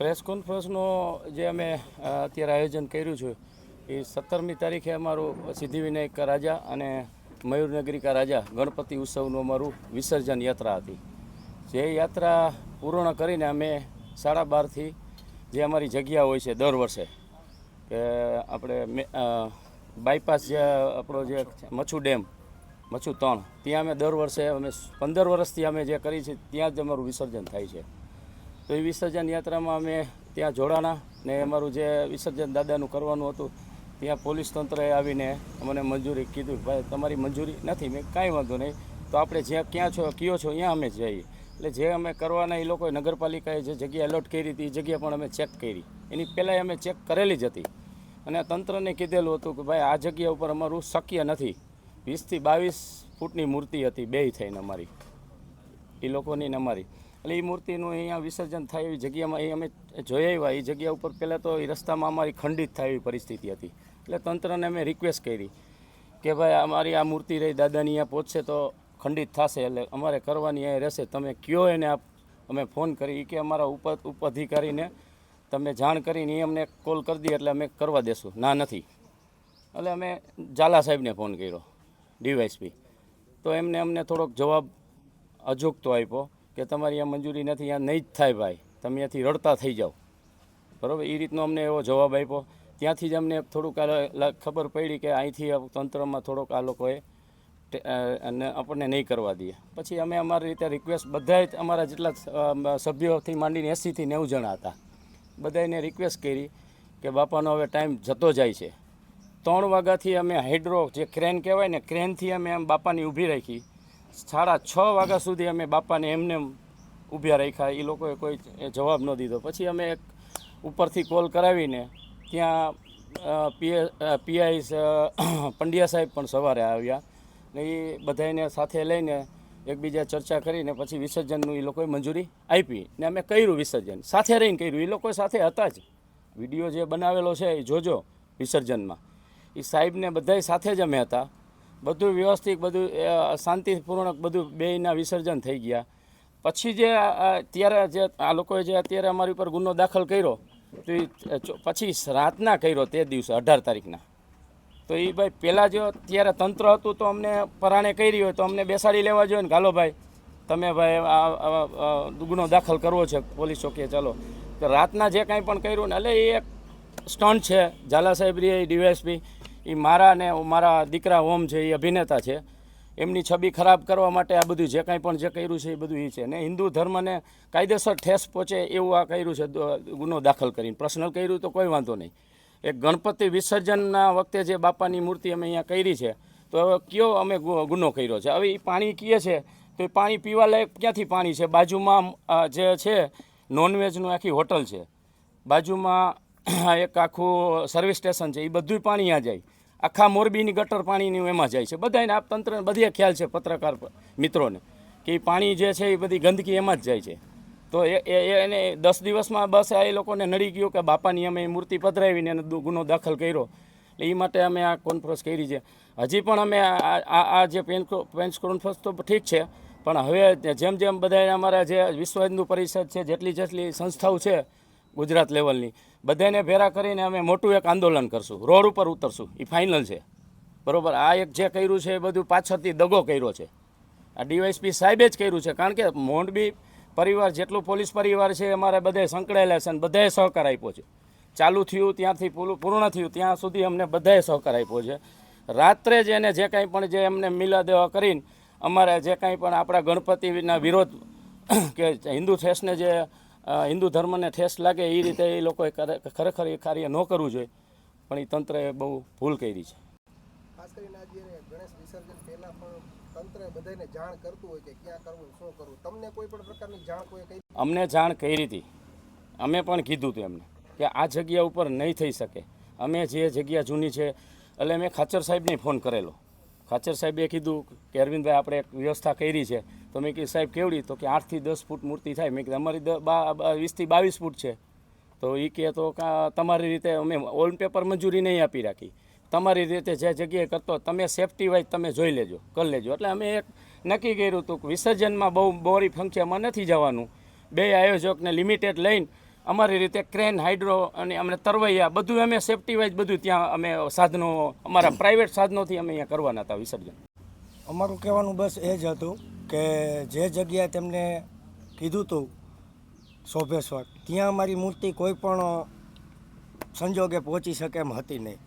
Press કોન્ફરન્સનો જે અમે અત્યારે આયોજન કર્યું છે, એ સત્તરમી તારીખે અમારું સિદ્ધિવિનાયક રાજા અને મયુરનગરીકા રાજા ગણપતિ ઉત્સવનું અમારું વિસર્જન યાત્રા હતી. જે યાત્રા પૂર્ણ કરીને અમે સાડા બારથી જે અમારી જગ્યા હોય છે દર વર્ષે, કે આપણે બાયપાસ જે આપણો જે મચ્છુ ડેમ, મચ્છુ ત્રણ ત્યાં અમે દર વર્ષે અમે પંદર વર્ષથી અમે જે કરી છે, ત્યાં જ અમારું વિસર્જન થાય છે. તો એ વિસર્જન યાત્રામાં અમે ત્યાં જોડાણા ને અમારું જે વિસર્જન દાદાનું કરવાનું હતું, ત્યાં પોલીસ તંત્રએ આવીને અમને મંજૂરી કીધું ભાઈ તમારી મંજૂરી નથી, મેં કાંઈ વાંધો નહીં. તો આપણે જ્યાં ક્યાં છો, કયો છો, ત્યાં અમે જઈએ. એટલે જે અમે કરવાના એ લોકોએ નગરપાલિકાએ જે જગ્યા એલોટ કરી હતી, એ જગ્યા પણ અમે ચેક કરી. એની પહેલાંય અમે ચેક કરેલી જ હતી. અને તંત્રને કીધેલું હતું કે ભાઈ આ જગ્યા ઉપર અમારું શક્ય નથી. વીસથી બાવીસ ફૂટની મૂર્તિ હતી, બેય થઈને અમારી. એ લોકોની ને અમારી. એટલે એ મૂર્તિનું અહીંયા વિસર્જન થાય એવી જગ્યામાં એ અમે જોઈ આવ્યા. એ જગ્યા ઉપર પહેલાં તો એ રસ્તામાં અમારી ખંડિત થાય એવી પરિસ્થિતિ હતી. એટલે તંત્રને અમે રિક્વેસ્ટ કરી કે ભાઈ અમારી આ મૂર્તિ રહી, દાદાની અહીંયા પહોંચશે તો ખંડિત થશે. એટલે અમારે કરવાની અહીંયા રહેશે. તમે કયો એને આપ અમે ફોન કરી. કે અમારા ઉપ ઉપ અધિકારીને તમે જાણ કરીને એ અમને કોલ કરી દઈએ એટલે અમે કરવા દેશું. ના, નથી. એટલે અમે ઝાલા સાહેબને ફોન કર્યો, ડીવાયસપી. તો એમને અમને થોડોક જવાબ અજુકતો આપ્યો. કે તમારી આ મંજૂરી નથી, આ નહીં જ થાય ભાઈ. તમે અહીંયાથી રડતા થઈ જાઓ. બરાબર? એ રીતનો અમને એવો જવાબ આપ્યો. ત્યાંથી જ અમને થોડુંક ખબર પડી કે અહીંથી તંત્રમાં થોડોક આ લોકોએ અને આપણને નહીં કરવા દઈએ પછી અમે અમારી રીતે રિક્વેસ્ટ બધાય અમારા જેટલા સભ્યોથી માંડીને એંસીથી નેવું જણા હતા. બધાને રિક્વેસ્ટ કરી કે બાપાનો હવે ટાઈમ જતો જાય છે. ત્રણ વાગ્યાથી અમે હાઇડ્રો જે ક્રેન કહેવાય ને ક્રેનથી અમે આમ બાપાની ઊભી રાખી. સાડા છ વાગ્યા સુધી અમે બાપાને એમને એમ ઊભ્યા રાખ્યા. એ લોકોએ કોઈ જવાબ ન દીધો. પછી અમે એક ઉપરથી કોલ કરાવીને ત્યાં પીએ પીઆઈ પંડ્યા સાહેબ પણ સવારે આવ્યા ને એ બધાને સાથે લઈને એકબીજા ચર્ચા કરીને પછી વિસર્જનનું એ લોકોએ મંજૂરી આપી ને અમે કર્યું વિસર્જન. સાથે રહીને કર્યું. એ લોકો સાથે હતા જ. વીડિયો જે બનાવેલો છે એ જોજો વિસર્જનમાં. એ સાહેબને બધાય સાથે જ અમે હતા. બધું વ્યવસ્થિત, બધું શાંતિપૂર્ણક બધું બેયના વિસર્જન થઈ ગયા. પછી જે આ જે આ લોકોએ જે અત્યારે અમારી ઉપર ગુનો દાખલ કર્યો, તો એ પછી રાતના કર્યો તે દિવસે, અઢાર તારીખના. તો એ ભાઈ પહેલાં જો ત્યારે તંત્ર હતું તો અમને પરાણે કરી હોય તો અમને બેસાડી લેવા જોઈએ ને ગાલો ભાઈ, તમે ભાઈ આ- ગુનો દાખલ કરવો છે પોલીસ ચોકીએ, ચાલો. તો રાતના જે કાંઈ પણ કર્યું ને, એટલે એ એક સ્ટન્ટ છે, ઝાલા સાહેબ રે ડીવાયસપી એ મારા ને મારા દીકરા ઓમ છે એ અભિનેતા છે. એમની છબી ખરાબ કરવા માટે આ બધું જે કાંઈ પણ જે કર્યું છે એ બધું એ છે. ને હિન્દુ ધર્મને કાયદેસર ઠેસ પહોંચે એવું આ કર્યું છે ગુનો દાખલ કરીને. પર્સનલ કર્યું તો કોઈ વાંધો નહીં. એક ગણપતિ વિસર્જનના વખતે જે બાપાની મૂર્તિ અમે અહીંયા કરી છે, તો હવે કયો અમે ગુનો કર્યો છે? હવે એ પાણી કીએ છે, તો એ પાણી પીવા લાયક ક્યાંથી પાણી છે? બાજુમાં જે છે, નોનવેજનું આખી હોટલ છે. બાજુમાં એક આખું સર્વિસ સ્ટેશન છે એ બધું પાણી આ જાય. આખા મોરબીની ગટર પાણીની એમાં જાય છે. બધાને આ તંત્ર બધે ખ્યાલ છે પત્રકાર મિત્રોને, કે પાણી જે છે એ બધી ગંદકી એમાં જ જાય છે. તો એ એને દસ દિવસમાં બસ આ એ લોકોને નડી ગયું કે બાપાની અમે મૂર્તિ પધરાવીને એને ગુનો દાખલ કર્યો. એટલે એ માટે અમે આ કોન્ફરન્સ કરી છે. હજી પણ અમે આ આ જે પેન પેન્સ કોન્ફરન્સ તો ઠીક છે, પણ હવે જેમ જેમ બધા અમારા જે વિશ્વ હિન્દુ પરિષદ છે, જેટલી જેટલી સંસ્થાઓ છે ગુજરાત લેવલની. બધાને ભેરા કરીને અમે મોટું એક આંદોલન કરશું. રોડ ઉપર ઉતરશું. એ ફાઇનલ છે. બરોબર? આ એક જે કર્યું છે એ બધું પાછળથી દગો કર્યો છે. આ ડીવાયસપી સાહેબે જ કર્યું છે. કારણ કે મોંડબી પરિવાર જેટલું પોલીસ પરિવાર છે, અમારે બધે સંકળાયેલા છે અને બધાએ સહકાર આપ્યો છે. ચાલુ થયું, ત્યાંથી પૂરું, પૂર્ણ થયું, ત્યાં સુધી અમને બધાએ સહકાર આપ્યો છે. રાત્રે જ એને જે કાંઈ પણ જે એમને મિલા દેવા કરીને અમારે જે કાંઈ પણ આપણા ગણપતિના વિરોધ, કે હિન્દુ ઠેસને જે હિન્દુ ધર્મને ઠેસ લાગે એ રીતે એ લોકોએ ખરેખર એ કાર્ય ન કરવું જોઈએ પણ એ તંત્રએ બહુ ભૂલ કરી છે. ખાસ કરીને આજે ગણેશ વિસર્જન પહેલા પણ તંત્ર બધાને જાણ કરતું હોય કે ક્યાં કરવું શું કરવું. તમને કોઈ પણ પ્રકારની જાણ કોઈ કઈ અમને જાણ કરી હતી. અમે પણ કીધું હતું એમને કે આ જગ્યા ઉપર નહીં થઈ શકે. અમે જે જગ્યા જૂની છે એટલે મેં ખાચર સાહેબને ફોન કરેલો. ખાચર સાહેબે કીધું કે અરવિંદભાઈ આપણે એક વ્યવસ્થા કરી છે. તો મેં કીધું, સાહેબ, કેવડી? તો કે આઠથી દસ ફૂટ મૂર્તિ થાય. મેં કીધું, અમારી વીસથી બાવીસ ફૂટ છે. તો એ કહે તો કા તમારી રીતે અમે ઓલ પેપર મંજૂરી નહીં આપી રાખી. તમારી રીતે જે જગ્યાએ કરતો તમે સેફટી વાઇઝ તમે જોઈ લેજો, કરી લેજો. એટલે અમે એક નક્કી કર્યું હતું કે વિસર્જનમાં બહુ બોરી ફંક્શનમાં નથી જવાનું. બે આયોજકને લિમિટેડ લઈને અમારી રીતે ક્રેન, હાઇડ્રો અને અમને તરવૈયા, બધું અમે સેફટી વાઇઝ બધું ત્યાં અમે સાધનો, અમારા પ્રાઇવેટ સાધનોથી અમે અહીંયા કરવાના હતા વિસર્જન. અમારું કહેવાનું બસ એ જ હતું કે જે જગ્યાએ તેમને કીધું હતું શોભેશ્વર, ત્યાં અમારી મૂર્તિ કોઈ પણ સંજોગે પહોંચી શકે એમ હતી નહીં.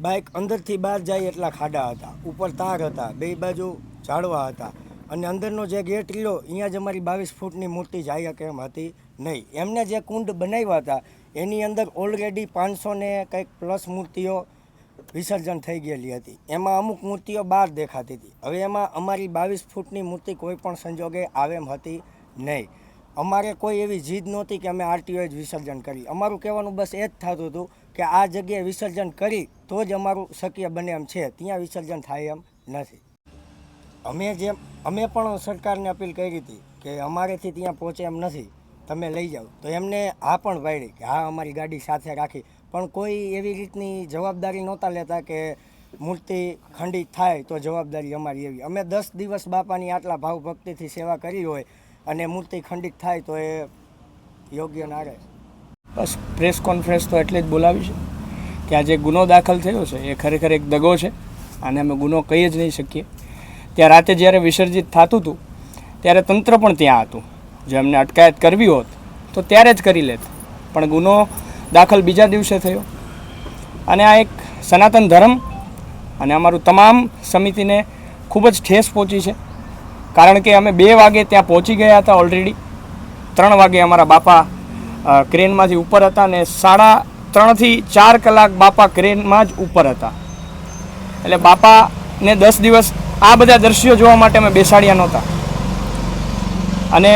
બાઇક અંદરથી બહાર જાય એટલા ખાડા હતા, ઉપર તાર હતા, બે બાજુ ઝાડવા હતા. અને અંદરનો જે ગેટ રહ્યો અહીંયા જ અમારી બાવીસ ફૂટની મૂર્તિ જાય કે એમ હતી નહીં. એમને જે કુંડ બનાવ્યા હતા, એની અંદર ઓલરેડી પાંચસો ને કંઈક પ્લસ મૂર્તિઓ વિસર્જન થઈ ગયેલી હતી. એમાં અમુક મૂર્તિઓ બહાર દેખાતી હતી. હવે એમાં અમારી બાવીસ ફૂટની મૂર્તિ કોઈ પણ સંજોગે આવે એમ હતી નહીં. અમારે કોઈ એવી જીદ નહોતી કે અમે આરટીઓએ જ વિસર્જન કરી અમારું કહેવાનું બસ એ જ થતું હતું કે આ જગ્યાએ વિસર્જન કરી તો જ અમારું શક્ય બને એમ છે. ત્યાં વિસર્જન થાય એમ નથી. અમે જેમ અમે પણ સરકારને અપીલ કરી હતી કે અમારેથી ત્યાં પહોંચે એમ નથી, તમે લઈ જાઓ. તો એમને હા પણ પાડી કે હા, અમારી ગાડી સાથે રાખી. પણ કોઈ એવી રીતની જવાબદારી નહોતા લેતા કે મૂર્તિ ખંડિત થાય તો જવાબદારી અમારી એવી. અમે દસ દિવસ બાપાની આટલા ભાવભક્તિથી સેવા કરી હોય અને મૂર્તિ ખંડિત થાય તો એ યોગ્ય ના રહે. બસ, પ્રેસ કોન્ફરન્સ તો એટલે જ બોલાવી છે કે આ જે ગુનો દાખલ થયો છે, એ ખરેખર એક દગો છે. અને અમે ગુનો કહી જ નહીં શકીએ. ત્યાં રાતે જ્યારે વિસર્જિત થતું હતું, ત્યારે તંત્ર પણ ત્યાં હતું. જો એમને અટકાયત કરવી હોત, તો ત્યારે જ કરી લેત. પણ ગુનો દાખલ બીજા દિવસે થયો. અને આ એક સનાતન ધર્મ અને અમારું તમામ સમિતિને ખૂબ જ ઠેસ પહોંચી છે. કારણ કે અમે બે વાગે ત્યાં પહોંચી ગયા હતા ઓલરેડી ત્રણ વાગે અમારા બાપા ક્રેનમાંથી ઉપર હતા અને સાડા ત્રણથી ચાર કલાક બાપા ક્રેનમાં જ ઉપર હતા. એટલે બાપાને દસ દિવસ આ બધા દ્રશ્યો જોવા માટે અમે બેસાડ્યા નહોતા. અને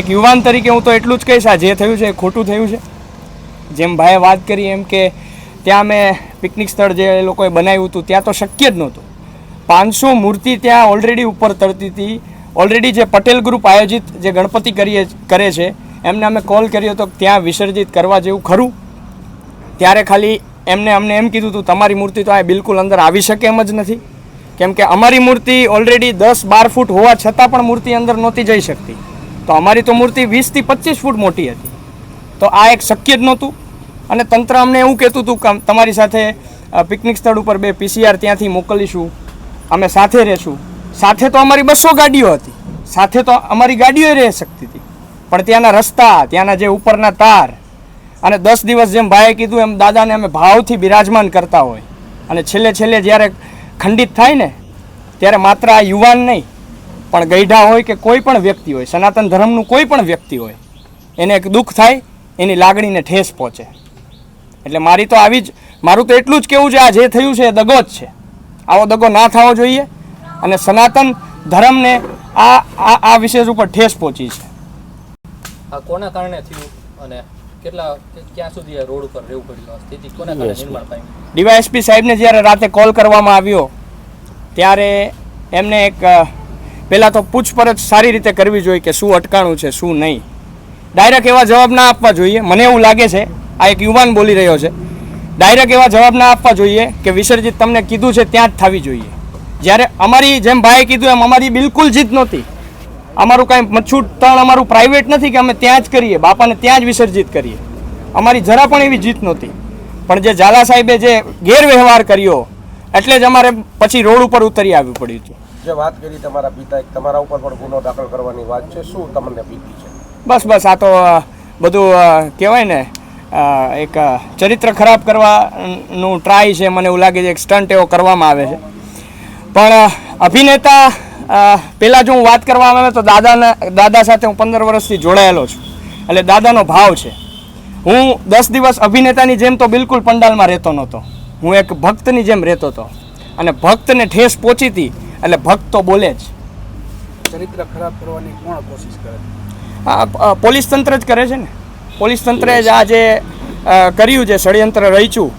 એક યુવાન તરીકે હું તો એટલું જ કહીશ, આ જે થયું છે એ ખોટું થયું છે. જેમ ભાઈએ વાત કરી એમ કે ત્યાં મેં પિકનિક સ્થળ જે લોકોએ બનાવ્યું હતું, ત્યાં તો શક્ય જ નહોતું. પાંચસો મૂર્તિ ત્યાં ઓલરેડી ઉપર તરતી હતી. ઓલરેડી જે પટેલ ગ્રુપ આયોજિત જે ગણપતિ કરીએ, કરે છે, એમને અમે કોલ કર્યો હતો ત્યાં વિસર્જિત કરવા જેવું ખરું. ત્યારે ખાલી એમને અમને એમ કીધું હતું તમારી મૂર્તિ તો આ બિલકુલ અંદર આવી શકે એમ જ નથી. કેમ કે અમારી મૂર્તિ ઓલરેડી દસ બાર ફૂટ હોવા છતાં પણ મૂર્તિ અંદર નહોતી જઈ શકતી. તો અમારી તો મૂર્તિ વીસથી પચીસ ફૂટ મોટી હતી. તો આ એક શક્ય જ નહોતું. અને તંત્ર અમને એવું કહેતું હતું કે તમારી સાથે પિકનિક સ્થળ ઉપર બે પીસીઆર ત્યાંથી મોકલીશું. અમે સાથે રહેશું. સાથે તો અમારી બસો ગાડીઓ હતી. સાથે તો અમારી ગાડીઓ રહી શકતી હતી. પણ ત્યાંના રસ્તા, ત્યાંના જે ઉપરના તાર અને દસ દિવસ જેમ ભાઈએ કીધું એમ દાદાને અમે ભાવથી બિરાજમાન કરતા હોય. અને છેલ્લે છેલ્લે જ્યારે ખંડિત થાય ને, ત્યારે માત્ર આ યુવાન નહીં, પણ ગઈઢા હોય કે કોઈ પણ વ્યક્તિ હોય, સનાતન ધર્મનું કોઈ પણ વ્યક્તિ હોય, એને એક દુઃખ થાય, એની લાગણીને ઠેસ પહોંચે. એટલે મારી તો આવી જ, મારું તો એટલું જ કેવું છે, આ જે થયું છે એ દગો જ છે. આવો દગો ના થવો જોઈએ અને સનાતન ધર્મને આ આ વિશેષ ઉપર ઠેસ પહોંચી છે. આ કોના કારણે થયું અને કેટલા ક્યાં સુધી આ રોડ ઉપર રહેવું પડ્યું સ્થિતિ? કોના કારણે નિર્માણ પામ્યું? ડીવાયએસપી સાહેબને જ્યારે રાતે કોલ કરવામાં આવ્યો ત્યારે એમને એક પહેલાં તો પૂછપરછ સારી રીતે કરવી જોઈએ કે શું અટકાણું છે શું નહીં. ડાયરેક્ટ એવા જવાબ ના આપવા જોઈએ. મને એવું લાગે છે આ એક યુવાન બોલી રહ્યો છે. ડાયરેક્ટ એવા જવાબ ના આપવા જોઈએ કે વિસર્જિત તમને કીધું છે ત્યાં જ થવી જોઈએ. જ્યારે અમારી જેમ ભાઈએ કીધું એમ અમારી બિલકુલ જીત નહોતી. અમારું કાંઈ મચ્છુટ તણ અમારું પ્રાઇવેટ નથી કે અમે ત્યાં જ કરીએ બાપાને ત્યાં જ વિસર્જિત કરીએ. અમારી જરા પણ એવી જીત નહોતી. પણ જે ઝાલા સાહેબે જે ગેરવ્યવહાર કર્યો એટલે જ અમારે પછી રોડ ઉપર ઉતરી આવવું પડ્યું હતું. જે વાત કરી તમારા પિતા તમારા ઉપર પણ ગુનો દાખલ કરવાની વાત છે. શું તમને ભીતિ છે? બસ બસ આ તો બધું કહેવાય ને એક ચરિત્ર ખરાબ કરવાનું ટ્રાય છે. મને એવું લાગે છે એક સ્ટન્ટ એવો કરવામાં આવે છે. પણ અભિનેતા પહેલાં જો હું વાત કરવામાં આવે તો દાદાના દાદા સાથે હું પંદર વર્ષથી જોડાયેલો છું. એટલે દાદાનો ભાવ છે. હું દસ દિવસ અભિનેતાની જેમ તો બિલકુલ પંડાલમાં રહેતો નહોતો. હું એક ભક્તની જેમ રહેતો હતો. અને ભક્તને ઠેસ પહોંચી હતી એટલે ભક્ત તો બોલે જ. ચરિત્ર ખરાબ કરવાની કોણ કોશિશ કરે? આ પોલીસ તંત્ર જ કરે છે ને. પોલીસ તંત્રે જ આ જે કર્યું છે ષડયંત્ર રહીચું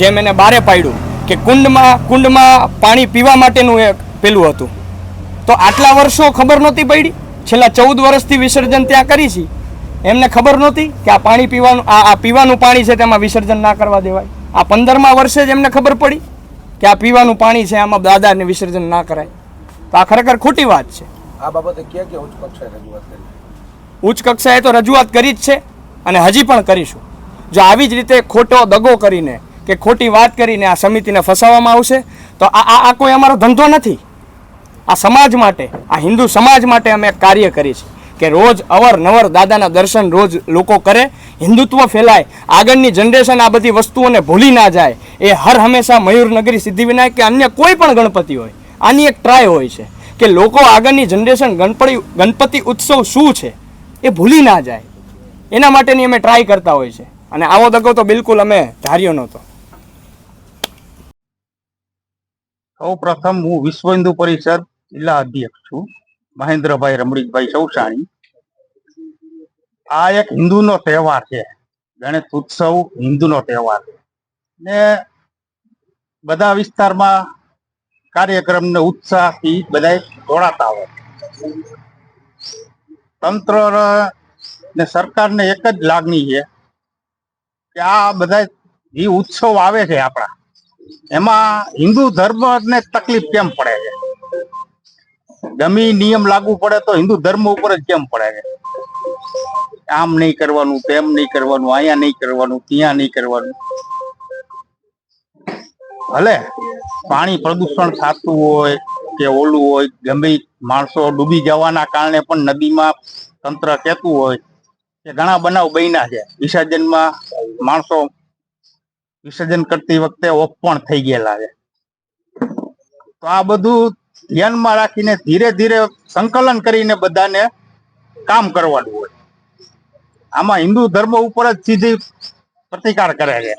જેમ એને બારે પાડ્યું કે કુંડમાં કુંડમાં પાણી પીવા માટેનું એક પેલું હતું. તો આટલા વર્ષો ખબર નહોતી પડી. છેલ્લા ચૌદ વર્ષથી વિસર્જન ત્યાં કરી છે. એમને ખબર નહોતી કે આ પાણી પીવાનું આ પીવાનું પાણી છે તેમાં વિસર્જન ના કરવા દેવાય. આ પંદરમા વર્ષે જ એમને ખબર પડી કે આ પીવાનું પાણી છે આમાં દાદાને વિસર્જન ના કરાય. તો આ ખરેખર ખોટી વાત છે. આ બાબતે ક્યાં ક્યાં ઉચ્ચ કક્ષાએ રજૂઆત કરી? ઉચ્ચ કક્ષાએ તો રજૂઆત કરી જ છે અને હજી પણ કરીશું. જો આવી જ રીતે ખોટો દગો કરીને કે ખોટી વાત કરીને આ સમિતિને ફસાવવામાં આવશે તો આ આ કોઈ અમારો ધંધો નથી. આ સમાજ માટે, આ હિન્દુ સમાજ માટે અમે કાર્ય કરી છે કે રોજ અવરનવર દાદાના દર્શન રોજ લોકો કરે, હિન્દુત્વ ફેલાય, આગળની જનરેશન આ બધી વસ્તુઓને ભૂલી ના જાય, એ હર હંમેશા મયુરનગરી સિદ્ધિવિનાયક કે અન્ય કોઈ પણ ગણપતિ હોય, આની એક ટ્રાય હોય છે કે લોકો આગળની જનરેશન ગણપતિ ગણપતિ ઉત્સવ શું છે, એ ભૂલી ના જાય. એના માટેની અમે ટ્રાય કરતા હોય છે. અને આવો દગો તો બિલકુલ અમે ધાર્યો નહોતો. સૌ પ્રથમ હું વિશ્વ હિન્દુ પરિષદ જિલ્લા અધ્યક્ષ છું, મહેન્દ્રભાઈ રમણીકભાઈ ચૌસાણી. આ એક હિન્દુનો તહેવાર છે, ગણેશ ઉત્સવ હિન્દુનો તહેવાર છે. ને બધા વિસ્તારમાં કાર્યક્રમને ઉત્સાહથી બધા જોડાતા હોય. તંત્ર ને સરકારને એક જ લાગણી છે કે આ બધા જે ઉત્સવ આવે છે આપણા, એમાં હિન્દુ ધર્મને તકલીફ કેમ પડે છે? ગમે નિયમ લાગુ પડે તો હિન્દુ ધર્મ ઉપર જ કેમ પડે છે? આમ નહીં કરવાનું, તેમ નહીં કરવાનું, અહીંયા નહીં કરવાનું, ત્યાં નહીં કરવાનું. ભલે પાણી પ્રદૂષણ થતું હોય કે ઓલું હોય, ગમે માણસો ડૂબી જવાના કારણે પણ નદીમાં તંત્ર કહેતું હોય કે ઘણા બનાવ બન્યા છે. વિસર્જનમાં માણસો વિસર્જન કરતી વખતે ઓફ પણ થઈ ગયેલા છે. તો આ બધું ધ્યાનમાં રાખીને ધીરે ધીરે સંકલન કરીને બધાને કામ કરવાનું હોય. આમાં હિન્દુ ધર્મ ઉપર જ સીધી પ્રતિકાર કરે છે.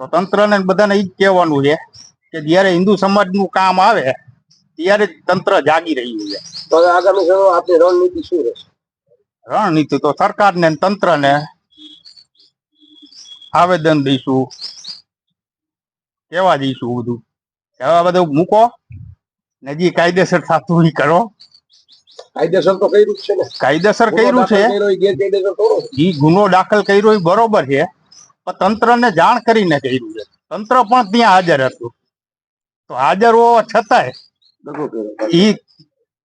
તો તંત્રને બધાને એ જ કહેવાનું છે કે જયારે હિન્દુ સમાજનું કામ આવે ત્યારે જ તંત્ર જાગી રહ્યું છે. તો આગામી સમયમાં આપણી રણનીતિ શું રહેશે? રણનીતિ તો સરકારને ને તંત્રને આવેદન દઈશું કેવા દઈશું બધું. એવા બધું મૂકો. ને જે કાયદેસર થતું એ કરો. કાયદેસર તો કર્યું છે ને. કાયદેસર કર્યું છે. દાખલ કર્યો એ ગુનો દાખલ કર્યો એ બરોબર છે. પણ તંત્રને જાણ કરીને કર્યું છે. તંત્ર પણ ત્યાં હાજર હતું. તો હાજર હોવા છતાંય એ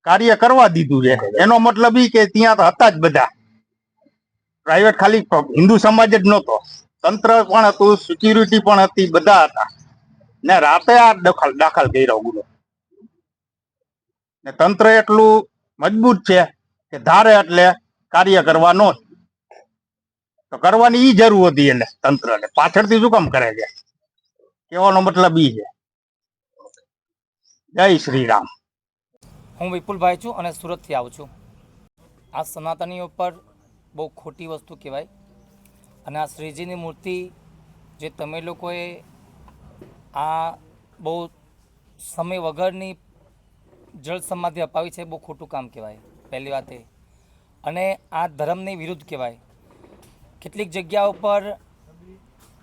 કાર્ય કરવા દીધું છે. એનો મતલબ ઈ કે ત્યાં તો હતા જ બધા. પ્રાઇવેટ ખાલી હિન્દુ સમાજ જ નહોતો. તંત્ર પણ હતું સિક્યુરિટી પણ હતી બધા હતા. ને રાતે આ દખલ, દાખલ કર્યો ગુનો. ને તંત્ર એટલું મજબૂત છે કે ધારે એટલે કાર્ય કરવાનો તો કરવાની ઈ જરૂર હતી એને તંત્રને. પાછળથી શું કામ કરે છે? કહેવાનો મતલબ ઈ છે. જય શ્રી રામ. હું વિપુલભાઈ છું અને સુરતથી આવું છું. આ સનાતનીઓ પર બહુ ખોટી વસ્તુ કહેવાય. અને આ શ્રીજીની મૂર્તિ જે તમે લોકોએ આ બહુ સમય વગરની જળ સમાધિ અપાવી છે બહુ ખોટું કામ કહેવાય, પહેલી વાત એ. અને આ ધર્મની વિરુદ્ધ કહેવાય. કેટલીક જગ્યા ઉપર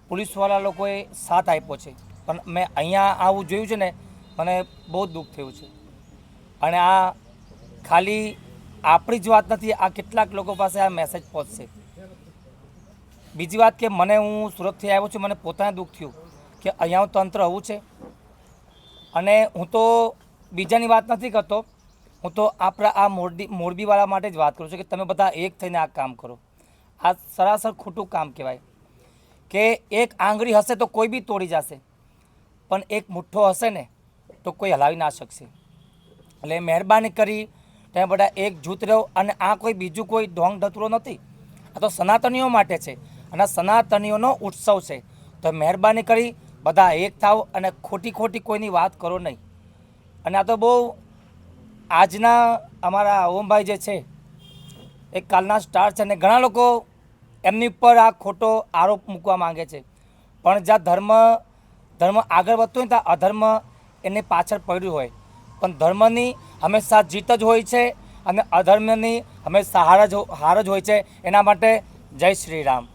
પોલીસવાળા લોકોએ સાથ આપ્યો છે. પણ મેં અહીંયા આવું જોયું છે ને, મને બહુ દુઃખ થયું છે. અને આ ખાલી આપણી જ વાત નથી, આ કેટલાક લોકો પાસે આ મેસેજ પહોંચશે. બીજી વાત કે મને હું સુરતથી આવ્યો છું, મને પોતાને દુઃખ થયું. કે અહીંયાનું તંત્ર આવું છે. અને હું તો બીજાની વાત નથી કરતો. હું તો આપણા આ મોરબી, મોરબીવાળા માટે જ વાત કરું છું કે તમે બધા એક થઈને આ કામ કરો. આ સરાસર ખોટું કામ કહેવાય. કે એક આંગળી હશે તો કોઈ બી તોડી જશે. પણ એક મુઠ્ઠો હશે ને તો કોઈ હલાવી ના શકશે. એટલે મહેરબાની કરી તમે બધા એક જૂથ રહો અને આ કોઈ બીજું કોઈ ઢોંગ ધતુરો નથી. આ તો સનાતનીઓ માટે છે. અને સનાતનીઓનો ઉત્સવ છે. તો મહેરબાની કરી બધા એક થાવ અને ખોટી ખોટી કોઈની વાત કરો નહીં. અને આ તો બહુ આજના અમારા ઓમભાઈ જે છે એ કાલના સ્ટાર છે અને ઘણા લોકો એમની ઉપર આ ખોટો આરોપ મૂકવા માંગે છે. પણ જ્યાં ધર્મ ધર્મ આગળ વધતો હોય ત્યાં અધર્મ એની પાછળ પડ્યું હોય. પણ ધર્મની હંમેશા જીત જ હોય છે અને અધર્મની હંમેશા હાર જ હાર જ હોય છે. એના માટે જય શ્રી રામ.